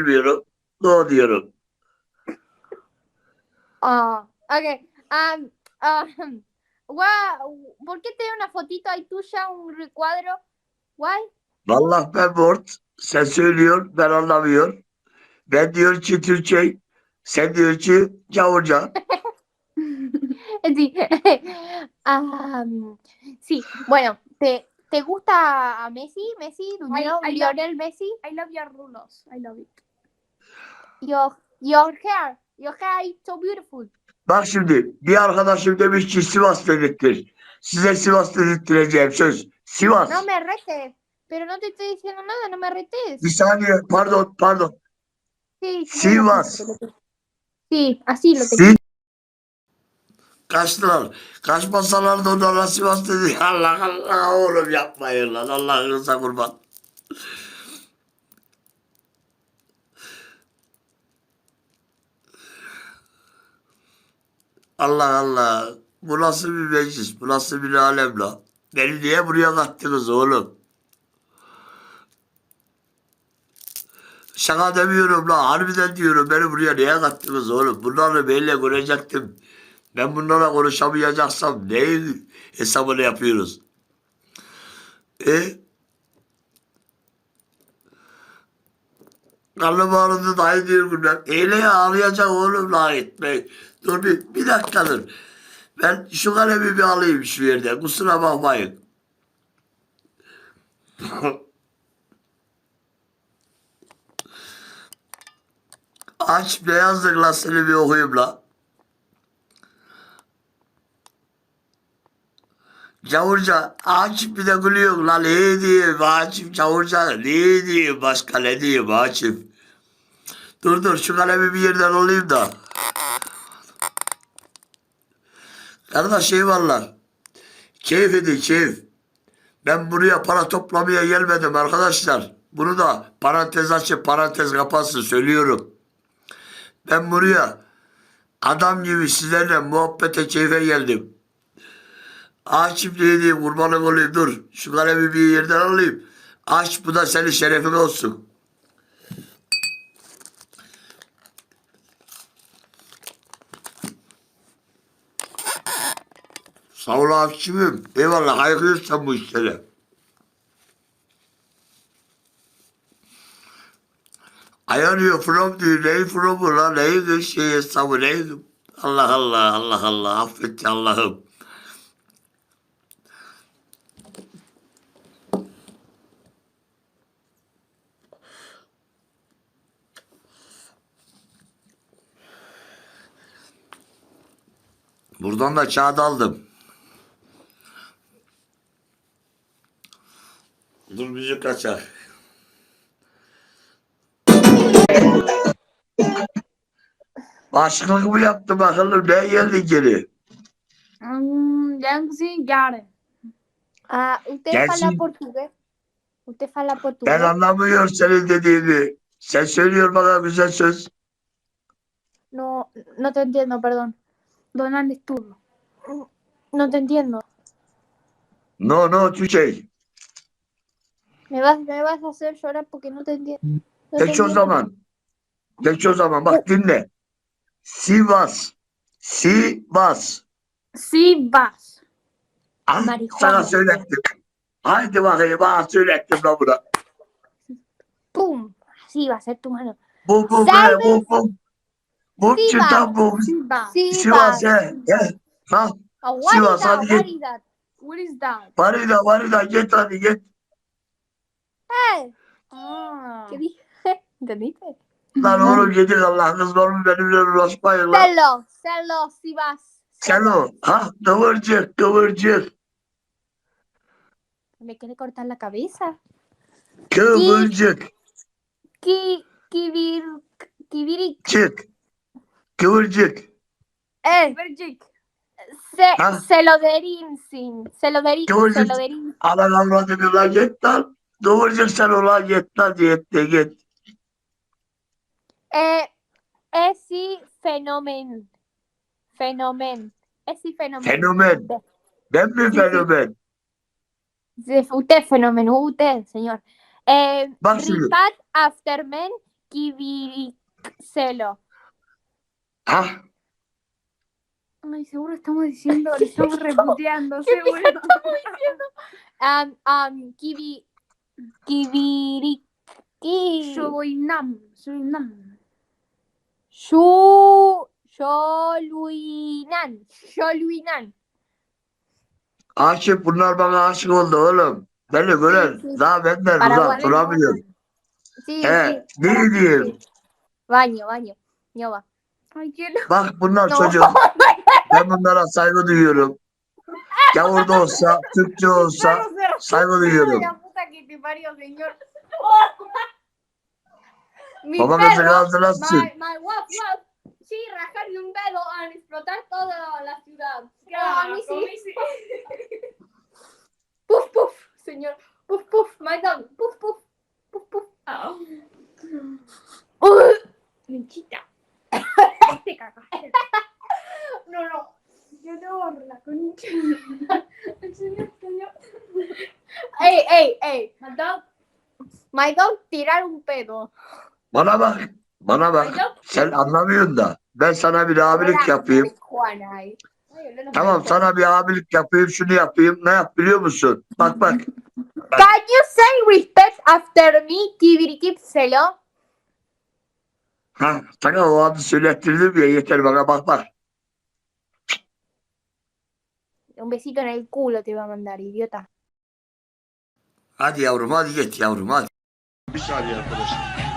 bilmiyorum. No diyorum. Ah, ok. Um, um, gua- ¿Por qué tiene una fotito ahí tuya, un recuadro? Why? Vallahi ben Word. Sen söylüyor, ben anlamıyor. Ben diyor ki Türkçe, sen diyor ki Gavurca. Sí. Am, sí, bueno, ¿te, ¿te gusta Messi? Messi, do you I- know I love- Lionel Messi? I love your rulos. I love it. Your, your hair, your hair is so beautiful. Bak şimdi bir arkadaşım demiş ki Sivas dedirttir. Size Sivas dedirttireceğim söz. Sivas. No me retes, pero no te estoy diciendo nada, no me retes. Bir saniye pardon pardon. Sí, sí, Sivas. Sí, así lo te Si Kaçtılar. Kaçmasalar da onlara Sivas dedi. Allah Allah oğlum yapmayın lan. Allah'ınıza kurban. Allah Allah. Bu nasıl bir meclis? Bu nasıl bir alem la? Beni niye buraya kattınız oğlum? Şaka demiyorum la. Harbiden diyorum. Beni buraya niye kattınız oğlum? Bunları benimle görecektim. Ben bunlara konuşamayacaksam neyin hesabını yapıyoruz? E? Karnım ağrıdı dayı diyor bunlar. Eyle ya ağlayacak oğlum la etme. Dur bir, bir dakika. Ben şu kalemi bir alayım şu yerden. Kusura bakmayın. Aç beyazlık la seni bir okuyayım la. Cavurca Açıp bir de gülüyor lan ne diyeyim Açıp Cavurca ne diyeyim başka ne diyeyim Açıp. Dur dur şu kalemi bir yerden alayım da. Kardeş şey varlar. Keyif edin keyif. Ben buraya para toplamaya gelmedim arkadaşlar. Bunu da parantez açıp parantez kapatsın söylüyorum. Ben buraya adam gibi sizlerle muhabbete keyfe geldim. Ne diyeyim kurbanım olayım dur. Şu kalemi bir yerden alayım. Aç bu da senin şerefin olsun. Sağ ol abicimim. Eyvallah kaygıyorsan bu işlere. You from diyor. Neyi from lan? Neyi şey hesabı neyi? Allah Allah Allah Allah affet Allah'ım. Buradan da kağıt aldım. Dur müzik kaçar. Başkanlık mı yaptı bakalım ne geldi geri? Mm, Yancy Gare. Ah, ¿usted habla sí. portugués? ¿Usted Ben portugués? anlamıyorum senin dediğini. Sen söylüyor bana güzel söz. No, no te entiendo, perdón. ¿Dónde estuvo? No te entiendo. No no Türkçe. Me vas, me vas a hacer llorar porque no te entiendo. No te Geç o entiendo. zaman. Geç o zaman bak dinle. Sivas. Sivas. Sivas. Ah, Marihuana. sana söylettim. Haydi bakayım bana söylettim lan buna. ¡Pum! Así va a ser tu mano. Bu Sen bu bu bu. Bu Sivas. çıtan bu. Sivas. Sí, Sivas he. he. Ha Oh, what is that? What is that? What is that? git hadi git. ¡Eh! Ah. ¿Qué dije? ¿Entendiste? Lan oğlum yedik Allah kızlarım benimle uğraşmayın lan. Celo, celo, Sivas. Sen o. Ha kıvırcık kıvırcık. Me quiere cortar la cabeza. Kıvırcık. Ki, kibir, kibirik. Çık. Kıvırcık. Eh, Virgin. se, Ah. se lo derinsin. Se lo derin, ¿Qué voy a se lo derin. Anan avradını lan git lan. Kıvırcık sen ulan git lan git de git. Eh, esi fenomen. Fenomen. Esi fenomen. Fenomen. Ben mi fenomen? Usted es fenómeno, usted, señor. Eh, Bak şimdi. Ripat Aftermen Kibiricelo. Ay, seguro estamos diciendo, le estamos reputeando, seguro. Um, um, kibi, Surinam. Shu, Şoluinan. Şoluinan. Aşık bunlar bana aşık oldu oğlum. Beni gören daha benden uzak Paraguay. duramıyor. Sí, He, sí. ne diyeyim? Baño, baño. Ya va. Ay, quiero. Bak bunlar No. çocuk. Ben bunlara saygı duyuyorum. Gavur da olsa, Türkçe olsa saygı duyuyorum. Bizi kaldıratsın. my, my waf waf. Sí, rajarle un dedo a explotar toda la ciudad. a mí sí. Puf, puf, señor. Puf, puf, my dog. Puf, puf. Puf, puf. Uy, Menchita. Te ey, ey. My dog. Tirar un pedo. Bana bak, bana bak. Sen anlamıyorsun da. Ben sana bir abilik yapayım. Tamam sana bir abilik yapayım, şunu yapayım. Ne yap biliyor musun? Bak bak. Can you say respect after me, Kibirikipselo? Ha, sana o adı söylettirdim ya yeter bana bak bak. Un besito en el culo te va a mandar, idiota. Hadi yavrum hadi git yavrum hadi. Bir saniye arkadaşlar.